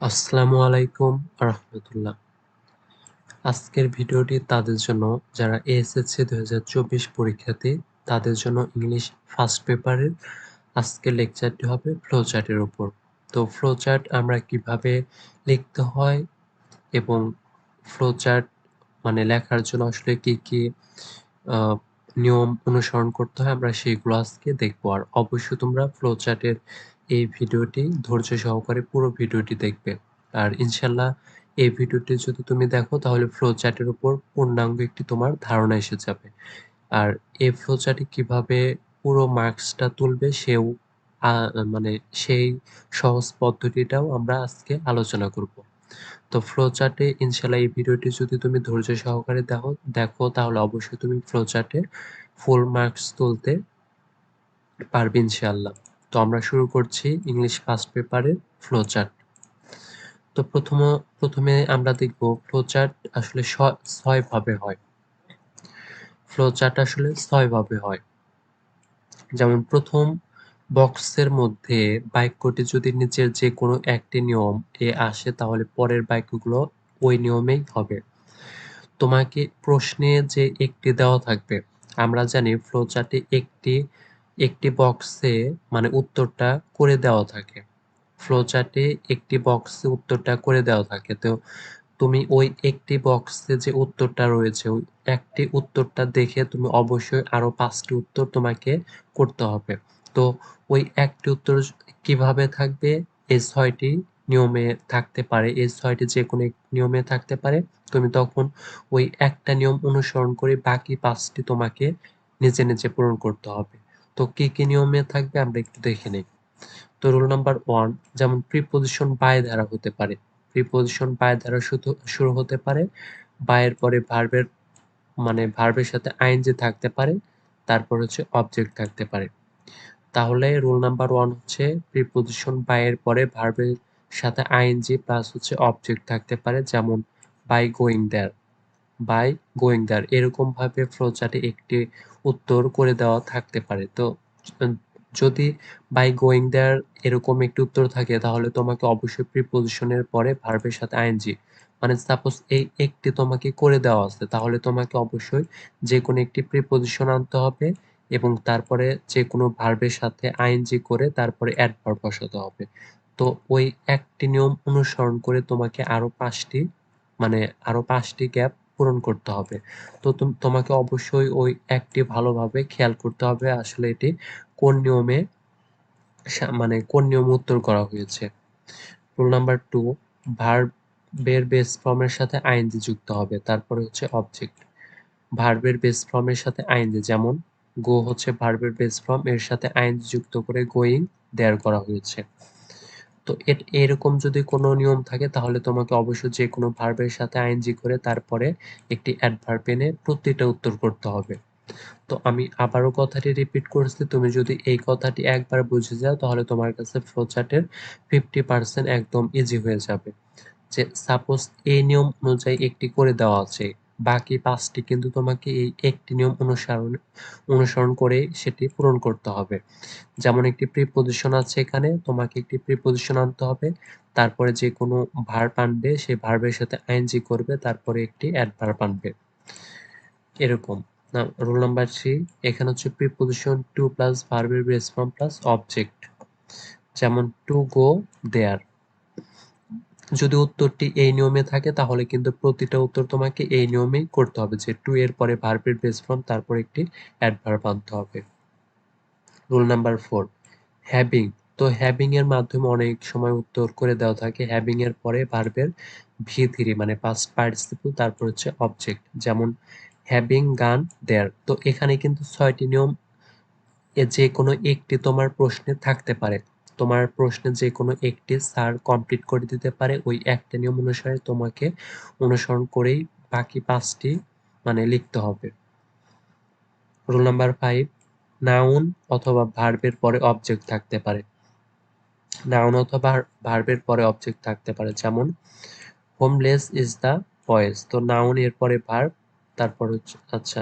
আসসালামু আলাইকুম রহমতুল্লাহ আজকের ভিডিওটি তাদের জন্য, যারা এএসএসসি দু হাজার চব্বিশ পরীক্ষার্থী তাদের জন্য ইংলিশ ফার্স্ট পেপারের আজকের লেকচারটি হবে ফ্লো চার্টের উপর। তো ফ্লো চার্ট আমরা কীভাবে লিখতে হয় এবং ফ্লো চার্ট মানে লেখার জন্য আসলে কি কি নিয়ম অনুসরণ করতে হয় আমরা সেইগুলো আজকে দেখব। আর অবশ্যই তোমরা ফ্লো চার্টের এই ভিডিওটি ধৈর্য সহকারে পুরো ভিডিওটি দেখবে। আর ইনশাল্লাহ এই ভিডিওটি যদি তুমি দেখো, তাহলে ফ্লো চার্টের উপর পূর্ণাঙ্গ একটি তোমার ধারণা এসে যাবে। আর এই ফ্লো চার্টে কীভাবে পুরো মার্কসটা তুলবে, সেও মানে সেই সহজ পদ্ধতিটাও আমরা আজকে আলোচনা করব। তো ফ্লো চার্টে ইনশাল্লাহ এই ভিডিওটি যদি তুমি ধৈর্য সহকারে দেখো দেখো, তাহলে অবশ্যই তুমি ফ্লো চার্টে ফুল মার্কস তুলতে পারবে ইনশাল্লাহ তো আমরা শুরু করছি ইংলিশ ফার্স্ট পেপারের ফ্লো চার্ট তো প্রথম, প্রথমে আমরা দেখব ফ্লো চার্ট আসলে ছয় ভাবে হয়। ফ্লো চার্ট আসলে ছয় ভাবে হয়। যেমন প্রথম বক্সের মধ্যে বাক্যটি যদি নিচের যে কোনো একটি নিয়ম এ আসে, তাহলে পরের বাক্যগুলো ওই নিয়মেই হবে। তোমাকে প্রশ্নে যে একটি দেওয়া থাকবে, আমরা জানি ফ্লো চার্টে একটি একটি বক্সে মানে উত্তরটা করে দেওয়া থাকে। ফ্লো চার্টে একটি বক্সে উত্তরটা করে দেওয়া থাকে। তো তুমি ওই একটি বক্সে যে উত্তরটা রয়েছে, ওই একটি উত্তরটা দেখে তুমি অবশ্যই আরও পাঁচটি উত্তর তোমাকে করতে হবে। তো ওই একটি উত্তর কীভাবে থাকবে? এই ছয়টি নিয়মে থাকতে পারে। এই ছয়টি যে কোনো নিয়মে থাকতে পারে। তুমি তখন ওই একটা নিয়ম অনুসরণ করে বাকি পাঁচটি তোমাকে নিজে নিজে পূরণ করতে হবে। তো কি কি নিয়মে থাকবে আমরা একটু দেখে নিই। তো রুল নাম্বার ওয়ান যেমন প্রিপোজিশন বাই দ্বারা হতে পারে। প্রিপোজিশন বাই দ্বারা শুরু হতে পারে বায়ের পরে ভার্বের মানে ভার্বের সাথে আইনজি থাকতে পারে, তারপর হচ্ছে অবজেক্ট থাকতে পারে। তাহলে রুল নাম্বার ওয়ান হচ্ছে প্রিপোজিশন বায়ের পরে ভার্বের সাথে আইনজি প্লাস হচ্ছে অবজেক্ট থাকতে পারে, যেমন by going there by going এরকম ভাবে ফ্লোচার্টে একটি উত্তর করে দেওয়া থাকতে পারে। তো যদি বাই গোয়িং দেয়ার এরকম একটি উত্তর থাকে, তাহলে তোমাকে অবশ্যই প্রিপোজিশনের পরে ভার্বের সাথে আইএনজি মানে সাপোজ এই একটি তোমাকে করে দেওয়া আছে, তাহলে তোমাকে অবশ্যই যে কোনো একটি প্রিপোজিশন আনতে হবে এবং তারপরে যে কোনো ভার্বের সাথে আইএনজি করে তারপরে অ্যাডভার্ব বসাতে হবে। তো, ওই একটি নিয়ম অনুসরণ করে তোমাকে আরও পাঁচটি মানে আরও পাঁচটি গ্যাপ পূরণ করতে হবে। তো তোমাকে অবশ্যই ওই একটি ভালোভাবে খেয়াল করতে হবে আসলে এটি কোন নিয়মে মানে কোন নিয়ম উত্তর করা হয়েছে। রুল নাম্বার টু ভার্বের বেস ফর্মের সাথে আইনজি যুক্ত হবে, তারপরে হচ্ছে অবজেক্ট ভার্বের বেস ফর্মের সাথে আইনজি যেমন গো হচ্ছে ভার্বের বেস ফর্ম এর সাথে আইনজি যুক্ত করে গোয়িং দেয়ার করা হয়েছে। তো এরকম যদি কোনো নিয়ম থাকে, তাহলে তোমাকে অবশ্যই যে কোনো ভার্বের সাথে আইনজি করে তারপরে একটি অ্যাডভার্ব এনে প্রতিটা উত্তর করতে হবে। তো আমি আবারও কথাটি রিপিট করছি, তুমি যদি এই কথাটি একবার বুঝে যাও, তাহলে তোমার কাছে ফ্লোচার্টের ফিফটি পার্সেন্ট একদম ইজি হয়ে যাবে। যে সাপোজ এই নিয়ম অনুযায়ী একটি করে দেওয়া আছে বাকি পাঁচটি কিন্তু তোমাকে এই একটি নিয়ম অনুসরণ অনুসরণ করে সেটি পূরণ করতে হবে। যেমন একটি প্রিপোজিশন আছে এখানে, তোমাকে একটি প্রিপোজিশন আনতে হবে। তারপরে যে কোনো ভার্ব আনবে, সেই ভার্বের সাথে আইএনজি করবে, তারপরে একটি অ্যাডভার্ব আনবে। এরকম। রোল নাম্বার থ্রি এখানে হচ্ছে প্রিপোজিশন টু প্লাস ভার্বের বেস ফর্ম প্লাস অবজেক্ট যেমন টু গো দেয়ার যদি উত্তরটি এই নিয়মে থাকে, তাহলে কিন্তু প্রতিটা উত্তর তোমাকে এই নিয়মেই করতে হবে যে টু এর পরে ভার্বের বেস ফর্ম তারপর একটি অ্যাডভার্ব আনতে হবে। রুল নাম্বার ফোর হ্যাভিং তো হ্যাভিং এর মাধ্যমে অনেক সময় উত্তর করে দেওয়া থাকে। হ্যাভিং এর পরে ভার্বের ভি থ্রি মানে পাস্ট পার্টিসিপল তারপর হচ্ছে অবজেক্ট যেমন হ্যাভিং গান দেয়ার তো এখানে কিন্তু ছয়টি নিয়ম যে কোনো একটি তোমার প্রশ্নে থাকতে পারে। তোমার প্রশ্নে যে কোনো একটি স্যার কমপ্লিট করে দিতে পারে, ওই একটা নিয়ম অনুসারে তোমাকে অনুসরণ করেই বাকি পাঁচটি মানে লিখতে হবে। রোল নাম্বার ফাইভ নাউন অথবা ভার্বের পরে অবজেক্ট থাকতে পারে। নাউন অথবা ভার্বের পরে অবজেক্ট থাকতে পারে, যেমন হোমলেস ইজ দ্য বয়েস তো নাউন এর পরে ভার্ব তারপর হচ্ছে আচ্ছা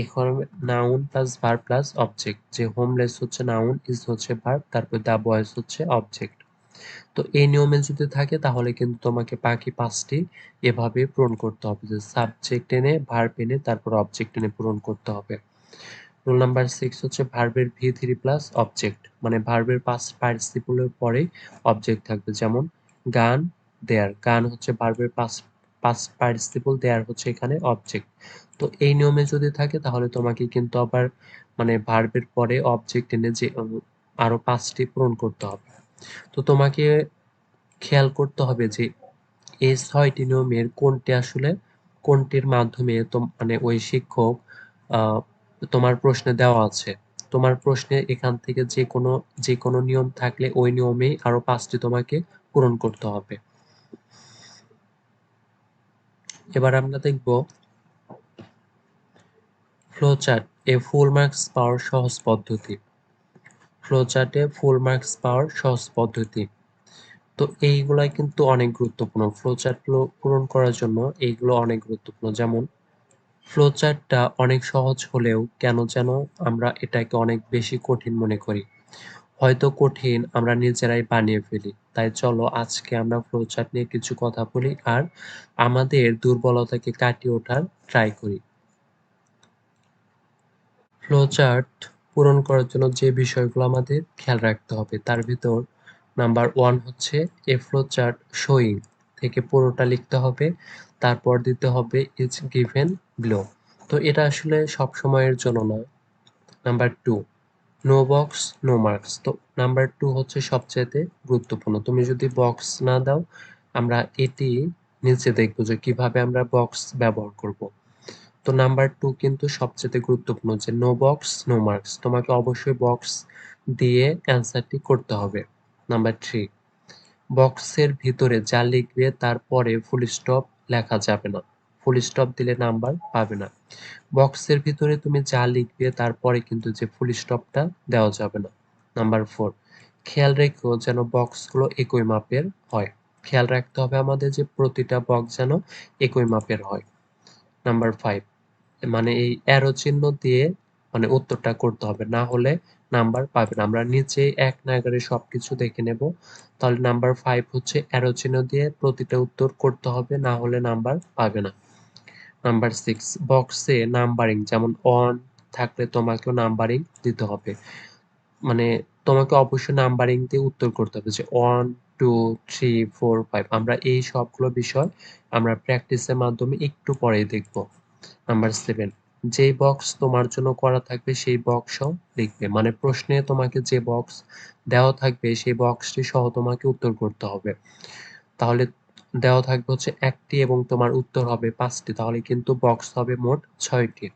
এখানে noun plus verb plus object যে হোমলেস হচ্ছে নাউন ইজ হচ্ছে ভার্ব তারপর দ্য বয়েস হচ্ছে অবজেক্ট তো এই নিয়মে যদি থাকে, তাহলে কিন্তু তোমাকে বাকি পাঁচটি এভাবে পূরণ করতে হবে, যে সাবজেক্ট এনে ভার্ব এনে, তারপর অবজেক্ট এনে পূরণ করতে হবে। রুল নাম্বার সিক্স হচ্ছে ভার্বের ভি থ্রি প্লাস অবজেক্ট মানে ভার্বের পাঁচ পার্টিসিপলের পরে অবজেক্ট থাকবে, যেমন গান দেয়ার গান হচ্ছে ভার্বের পাঁচ পাঁচ পার্টিসিপল দেয়ার হচ্ছে এখানে অবজেক্ট তো এই নিয়মে যদি থাকে তাহলে তোমাকে কিন্তু আবার মানে ভার্বের পরে অবজেক্ট এনে যে আরও পাঁচটি পূরণ করতে হবে। তো তোমাকে খেয়াল করতে হবে যে এই ছয়টি নিয়মের কোনটি আসলে, কোনটির মাধ্যমে মানে ওই শিক্ষক তোমার প্রশ্নে দেওয়া আছে। তোমার প্রশ্নে এখান থেকে যে কোনো যে কোনো নিয়ম থাকলে ওই নিয়মেই আরও পাঁচটি তোমাকে পূরণ করতে হবে। এবার আমরা দেখব ফ্লোচার্ট এ ফুল মার্কস পাওয়ার সহজ পদ্ধতি। ফ্লোচার্টে ফুল মার্কস পাওয়ার সহজ পদ্ধতি। তো এইগুলাই কিন্তু অনেক গুরুত্বপূর্ণ। ফ্লোচার্ট পূরণ করার জন্য এইগুলো অনেক গুরুত্বপূর্ণ। যেমন ফ্লোচার্টটা অনেক সহজ হলেও কেন যেন আমরা এটাকে অনেক বেশি কঠিন মনে করি। হয়তো কঠিন আমরা নিজেরাই বানিয়ে ফেলি। তাই চলো আজকে আমরা ফ্লোচার্ট নিয়ে কিছু কথা বলি আর আমাদের দুর্বলতাকে কাটিয়ে ওঠার ট্রাই করি। ফ্লোচার্ট পূরণ করার জন্য যে বিষয়গুলো আমাদের খেয়াল রাখতে হবে, তার ভিতর নাম্বার ওয়ান হচ্ছে এ ফ্লোচার্ট শোয়িং থেকে পুরোটা লিখতে হবে, তারপর দিতে হবে ইজ গিভেন ব্লো তো এটা আসলে সব সময়ের জন্য নয়। Number two no box no marks তো নাম্বার টু হচ্ছে সবচেয়ে গুরুত্বপূর্ণ। তুমি যদি বক্স না দাও, আমরা এটি নিচে দেখব যে কীভাবে আমরা বক্স ব্যবহার করব। তো নাম্বার টু কিন্তু সবচেয়ে গুরুত্বপূর্ণ যে নো বক্স নো মার্কস তোমাকে অবশ্যই বক্স দিয়ে অ্যান্সারটি করতে হবে। নাম্বার থ্রি বক্সের ভিতরে যা লিখবে তারপরে ফুল স্টপ লেখা যাবে না। ফুল স্টপ দিলে নাম্বার পাবে না। বক্সের ভিতরে তুমি যা লিখবে, তারপরে কিন্তু যে ফুল স্টপটা দেওয়া যাবে না। নাম্বার ফোর খেয়াল রেখো যেন বক্সগুলো একই মাপের হয়। খেয়াল রাখতে হবে আমাদের যে প্রতিটা বক্স যেন একই মাপের হয়। নাম্বার ফাইভ মানে এই অ্যারো চিহ্ন দিয়ে মানে উত্তরটা করতে হবে, না হলে নাম্বার পাবে না। আমরা নিচে এক নাগারে সবকিছু দেখে নেব। তাহলে নাম্বার ফাইভ হচ্ছে অ্যারো চিহ্ন দিয়ে প্রতিটা উত্তর করতে হবে, না হলে নাম্বার পাবে না। নাম্বার সিক্স বক্সে নাম্বারিং যেমন অন থাকলে তোমাকেও নাম্বারিং দিতে হবে। মানে তোমাকে অবশ্যই নাম্বারিং দিয়ে উত্তর করতে হবে যে one two three four five আমরা এই সবগুলো বিষয় আমরা প্র্যাকটিসের মাধ্যমে একটু পরে দেখব। নাম্বার সেভেন যে বক্স তোমার জন্য করা থাকবে সেই বক্সও লিখবে। মানে প্রশ্নে তোমাকে যে বক্স দেওয়া থাকবে সেই বক্সটি সহ তোমাকে উত্তর করতে হবে। তাহলে দেওয়া থাকবে হচ্ছে একটি এবং তোমার উত্তর হবে পাঁচটি, তাহলে কিন্তু বক্স হবে মোট ছয়টি।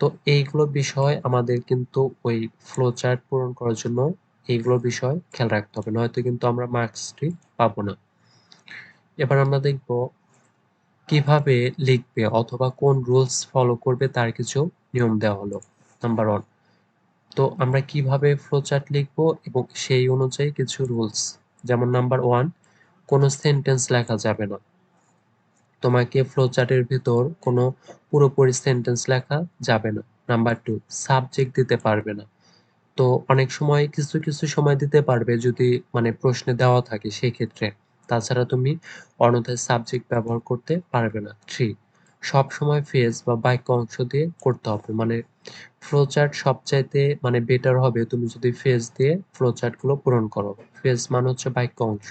তো এইগুলো বিষয় আমাদের কিন্তু ওই ফ্লো চার্ট পূরণ করার জন্য এইগুলো বিষয় খেয়াল রাখতে হবে, নয়তো কিন্তু আমরা মার্কসটি পাবো না। এবার আমরা দেখব কীভাবে লিখবে অথবা কোন রুলস ফলো করবে তার কিছু নিয়ম দেওয়া হলো। নাম্বার ওয়ান তো আমরা কীভাবে ফ্লো চার্ট লিখব এবং সেই অনুযায়ী কিছু রুলস যেমন নাম্বার ওয়ান কোনো সেন্টেন্স লেখা যাবে না। তোমাকে ফ্লোচার্টের ভিতর কোনো পুরোপুরি সেন্টেন্স লেখা যাবে না। নাম্বার টু সাবজেক্ট দিতে পারবে না। তো অনেক সময় কিছু কিছু সময় দিতে পারবে যদি মানে প্রশ্নে দেওয়া থাকে সেই ক্ষেত্রে তাছাড়া তুমি অন্যথায় সাবজেক্ট ব্যবহার করতে পারবে না। থ্রি সব সময় ফেজ বা বাক্য অংশ দিয়ে করতে হবে। মানে ফ্লোচার্ট সবচাইতে মানে বেটার হবে তুমি যদি ফেজ দিয়ে ফ্লোচার্টগুলো পূরণ করো। ফেজ মানে হচ্ছে বাক্য অংশ।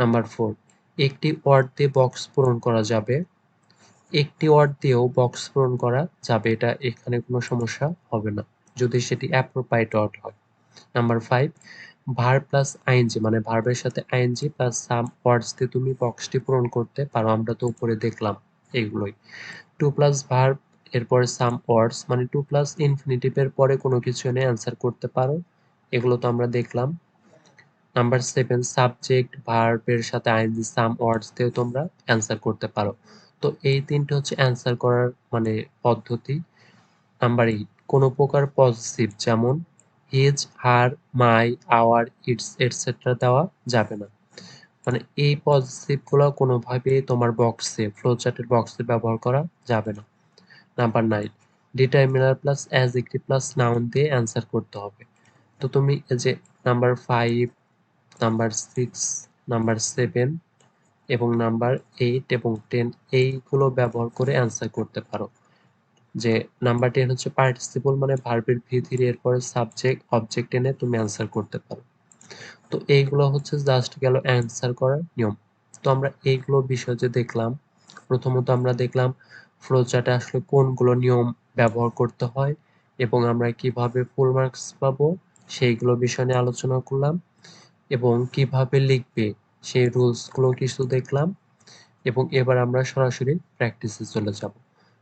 Number four. একটি ওয়ার্ড দিয়ে বক্স পূরণ করা যাবে। একটি ওয়ার্ড দিয়েও বক্স পূরণ করা যাবে। এটা এখানে কোনো সমস্যা হবে না, যদি সেটি অ্যাপ্রোপ্রাইট ওয়ার্ড হয়। Number five verb plus ING মানে ভার্বের সাথে আইএনজি প্লাস সাম ওয়ার্ডস দিয়ে তুমি বক্সটি পূরণ করতে পারো। আমরা তো উপরে দেখলাম এগুলোই। টু প্লাস ভার্ব এরপরে সাম ওয়ার্ডস মানে টু প্লাস ইনফিনিটিভের পরে কোনো কিছু এনে অ্যান্সার করতে পারো। এগুলো তো আমরা দেখলাম। নাম্বার সেভেন, সাবজেক্ট, ভার্বের সাথে আইএনজি সাম ওয়ার্ডস দিয়ে তোমরা অ্যান্সার করতে পারো। তো এই তিনটে হচ্ছে অ্যান্সার করার মানে পদ্ধতি। নাম্বার এইট, কোনো প্রকার পজিটিভ যেমন his her my our its etcetera দেওয়া যাবে না। মানে এই পজিটিভগুলো কোনোভাবেই তোমার বক্সে ফ্লোচার্টের বক্সে ব্যবহার করা যাবে না। Number nine determiner plus adjective plus noun দিয়ে অ্যান্সার করতে হবে। তো তুমি যে number five number six number seven এবং নাম্বার এইট এবং টেন এইগুলো ব্যবহার করে অ্যান্সার করতে পারো। যে নাম্বার টেন হচ্ছে পার্টিসিপল মানে ভার্বের ভি থ্রি এরপরে সাবজেক্ট অবজেক্ট এনে তুমি অ্যান্সার করতে পারো। তো এইগুলো হচ্ছে জাস্ট গেল অ্যান্সার করার নিয়ম। তো আমরা এইগুলো বিষয় যে দেখলাম, প্রথমত আমরা দেখলাম ফ্লোচার্টে আসলে কোনগুলো নিয়ম ব্যবহার করতে হয় এবং আমরা কীভাবে ফুল মার্কস পাবো সেইগুলো বিষয় নিয়ে আলোচনা করলাম। এবং কীভাবে লিখবে সেই রুলসগুলো কিছু দেখলাম এবং এবার আমরা সরাসরি প্র্যাকটিসে চলে যাব।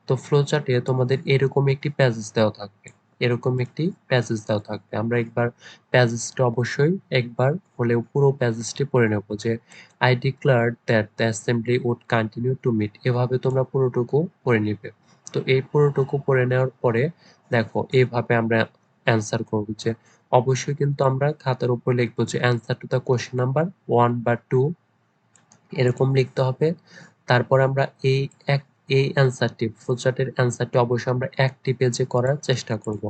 তো ফ্লোচার্টে তোমাদের এরকম একটি প্যাজেস দেওয়া থাকবে। এরকম একটি প্যাজেস দেওয়া থাকবে। আমরা একবার প্যাজেসটা অবশ্যই একবার হলেও পুরো প্যাজেসটি পড়ে নেব যে I declare that the assembly would continue to meet এভাবে তোমরা পুরোটুকু পড়ে নিবে। তো এই পুরোটুকু পড়ে নেওয়ার পরে দেখো এইভাবে আমরা অ্যান্সার করব যে অবশ্যই কিন্তু আমরা খাতার উপর লিখব যে answer to the question number one বা টু এরকম লিখতে হবে। তারপর আমরা এই এক, এই অ্যান্সারটি ফ্লোচার্টের অ্যান্সারটি অবশ্যই আমরা একটি পেজে করার চেষ্টা করব।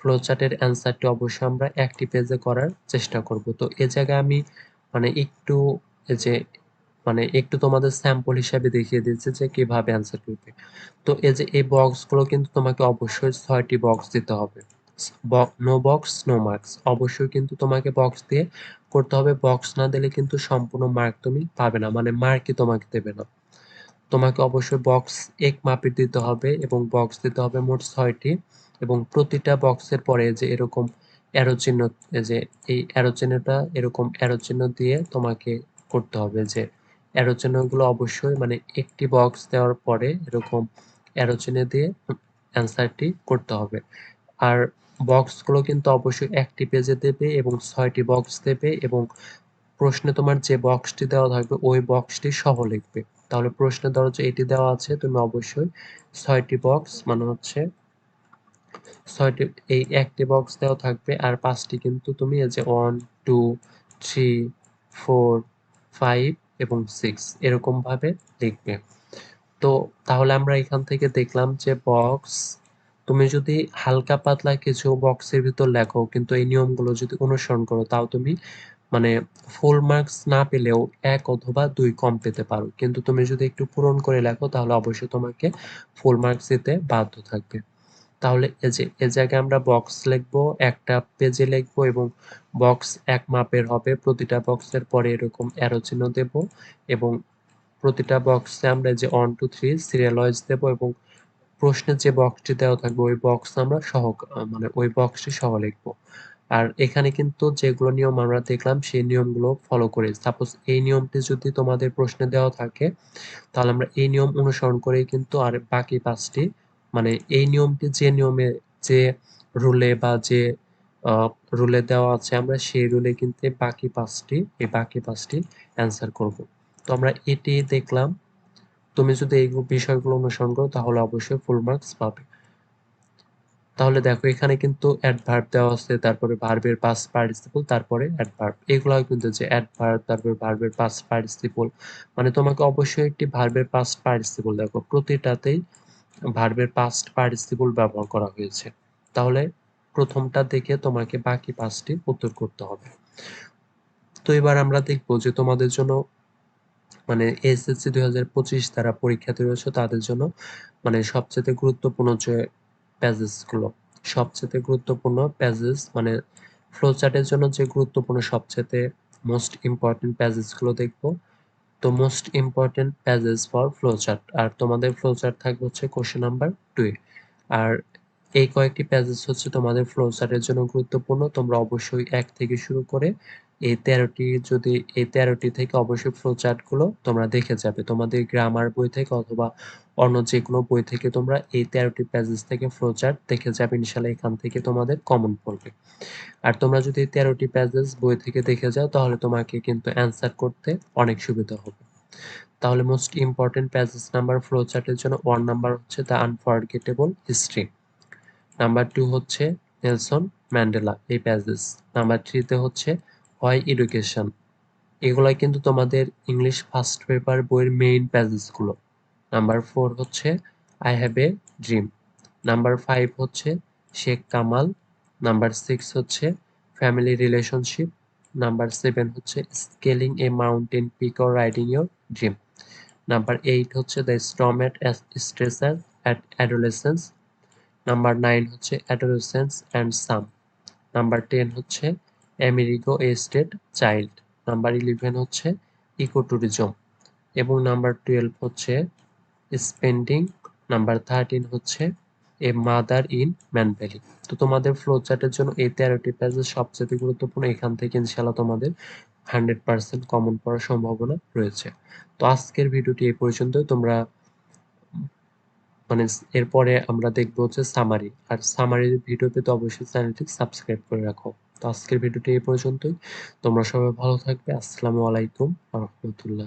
ফ্লোচার্টের অ্যান্সারটি অবশ্যই আমরা একটি পেজে করার চেষ্টা করব। তো এ জায়গায় আমি মানে একটু যে মানে একটু তোমাদের স্যাম্পল হিসাবে দেখিয়ে দিচ্ছি যে কীভাবে অ্যান্সার করবে। তো এই যে এই বক্সগুলো কিন্তু তোমাকে অবশ্যই ছয়টি বক্স দিতে হবে। নো বক্স নো মার্কস অবশ্যই কিন্তু তোমাকে বক্স দিয়ে করতে হবে। বক্স না দিলে কিন্তু সম্পূর্ণ মার্ক তুমি পাবে না মানে মার্কই তোমাকে দেবে না। তোমাকে অবশ্যই বক্স এক মাপের দিতে হবে এবং বক্স দিতে হবে মোট ছয়টি এবং প্রতিটা বক্সের পরে যে এরকম অ্যারো চিহ্ন যে এই অ্যারো চিহ্নটা এরকম অ্যারো চিহ্ন দিয়ে তোমাকে করতে হবে যে অ্যারো চিহ্নগুলো অবশ্যই মানে একটি বক্স দেওয়ার পরে এরকম অ্যারো চিহ্ন দিয়ে অ্যান্সারটি করতে হবে। আর বক্সগুলো কিন্তু অবশ্যই একটি পেজে দেবে এবং ছয়টি বক্স দেবে এবং প্রশ্নে তোমার যে বক্সটি দেওয়া থাকবে, ওই বক্সটি সহ লিখবে। তাহলে প্রশ্নে ধরো যে এটি দেওয়া আছে, তুমি অবশ্যই ছয়টি বক্স মানে হচ্ছে ছয়টি, এই একটি বক্স দেওয়া থাকবে আর পাঁচটি কিন্তু তুমি এই যে one two three four five এবং সিক্স এরকম ভাবে লিখবে। তো তাহলে আমরা এখান থেকে দেখলাম যে বক্স তুমি যদি হালকা পাতলা কিছু বক্সের ভিতর লেখো, কিন্তু এই নিয়মগুলো যদি অনুসরণ করো, তাও তুমি মানে ফুল মার্কস না পেলেও এক অথবা দুই কম পেতে পারো। কিন্তু তুমি যদি একটু পূরণ করে লেখো, তাহলে অবশ্যই তোমাকে ফুল মার্কস দিতে বাধ্য থাকবে। তাহলে এই যে এ জায়গায় আমরা বক্স লিখব, একটা পেজে লিখব এবং বক্স এক মাপের হবে। প্রতিটা বক্সের পরে এরকম অ্যারো চিহ্ন দেব এবং প্রতিটা বক্সে আমরা যে one two three serial wise দেবো এবং প্রশ্নের যে বক্সটি দেওয়া থাকবে, ওই বক্স আমরা সহ মানে ওই বক্সটি সহ লিখব। আর এখানে কিন্তু যেগুলো নিয়ম আমরা দেখলাম, সেই নিয়মগুলো ফলো করে। সাপোজ এই নিয়মটি যদি তোমাদের প্রশ্নে দেওয়া থাকে, তাহলে আমরা এই নিয়ম অনুসরণ করেই কিন্তু আর বাকি পাঁচটি মানে এই নিয়মটি যে নিয়মে, যে রুলে বা যে রুলে দেওয়া আছে, আমরা সেই রুলে কিন্তু বাকি পাঁচটি, এই বাকি পাঁচটি অ্যান্সার করব। তো আমরা এটি দেখলাম তুমি যদি এই বিষয়গুলো অনুসরণ করো, তাহলে অবশ্যই ফুল মার্কস পাবে। তাহলে দেখো, এখানে কিন্তু অ্যাডভার্ব দেওয়া আছে, তারপরে ভার্বের পাস পার্টিসিপল তারপরে অ্যাডভার্ব এগুলো কিন্তু যে অ্যাডভার্ব তারপরে ভার্বের পাস পার্টিসিপল মানে তোমাকে অবশ্যই একটি ভার্বের পাস পার্টিসিপল দেখো, প্রতিটাতেই ভার্বের পাস্ট পার্টিসিপল ব্যবহার করা হয়েছে। তাহলে প্রথমটা দেখে তোমাকে বাকি পাঁচটি উত্তর করতে হবে। তো এবার আমরা দেখব যে তোমাদের জন্য মানে এসএসসি দুই হাজার পঁচিশ তারা পরীক্ষাতে রয়েছে তাদের জন্য মানে সবচেয়ে গুরুত্বপূর্ণ যে প্যাজেসগুলো সবচেয়ে গুরুত্বপূর্ণ প্যাজেস মানে ফ্লোচার্টের জন্য যে গুরুত্বপূর্ণ সবচেয়ে মোস্ট ইম্পর্টেন্ট প্যাজেসগুলো দেখব। তো most important passages for flowchart আর তোমাদের ফ্লোচার্ট থাকবে হচ্ছে কোশ্চেন নাম্বার টু আর এই কয়েকটি প্যাজেস হচ্ছে তোমাদের ফ্লোচার্টের জন্য গুরুত্বপূর্ণ, তোমরা অবশ্যই এক থেকে শুরু করে এই তেরোটি যদি, এই তেরোটি থেকে অবশ্যই ফ্লো গুলো তোমরা দেখে যাবে। তোমাদের গ্রামার বই থেকে অথবা অন্য যে কোনো বই থেকে তোমরা এই তেরোটি প্যাজেস থেকে ফ্লো চার্ট দেখে যাবে, ইনশাল্লাহ এখান থেকে তোমাদের কমন পড়বে। আর তোমরা যদি তেরোটি প্যাজেস বই থেকে দেখে যাও, তাহলে তোমাকে কিন্তু অ্যান্সার করতে অনেক সুবিধা হবে। তাহলে most important passages number flow চার্টের জন্য ওয়ান নাম্বার হচ্ছে the unforgettable history number two হচ্ছে নেলসন ম্যান্ডেলা এই প্যাজেস নাম্বার থ্রিতে হচ্ছে হয় এডুকেশন এগুলাই কিন্তু তোমাদের ইংলিশ ফার্স্ট পেপার বইয়ের মেইন প্যাজেসগুলো নাম্বার ফোর হচ্ছে I have a dream number five হচ্ছে, শেখ কামাল। নাম্বার সিক্স হচ্ছে ফ্যামিলি রিলেশনশিপ নাম্বার সেভেন হচ্ছে scaling a mountain peak or riding your dream number eight হচ্ছে the storm at stressor at adolescence number nine হচ্ছে adolescence and some number ten হচ্ছে America a state child number eleven হচ্ছে eco tourism এবং number twelve হচ্ছে spending number thirteen হচ্ছে a mother in man valley তো তোমাদের flow চার্টের জন্য এই তেরোটি পেজের সবচেয়ে গুরুত্বপূর্ণ, এখান থেকে ইনশাল্লাহ তোমাদের হান্ড্রেড পার্সেন্ট কমন পড়ার সম্ভাবনা রয়েছে। তো আজকের ভিডিওটি এই পর্যন্তই। তোমরা মানে এরপরে আমরা দেখব হচ্ছে সামারি আর সামারির ভিডিও পেতে অবশ্যই চ্যানেলটি সাবস্ক্রাইব করে রাখো। তো আজকের ভিডিওটি এই পর্যন্তই। তোমরা সবাই ভালো থাকবে। আসসালামু আলাইকুম রহমতুল্লাহ।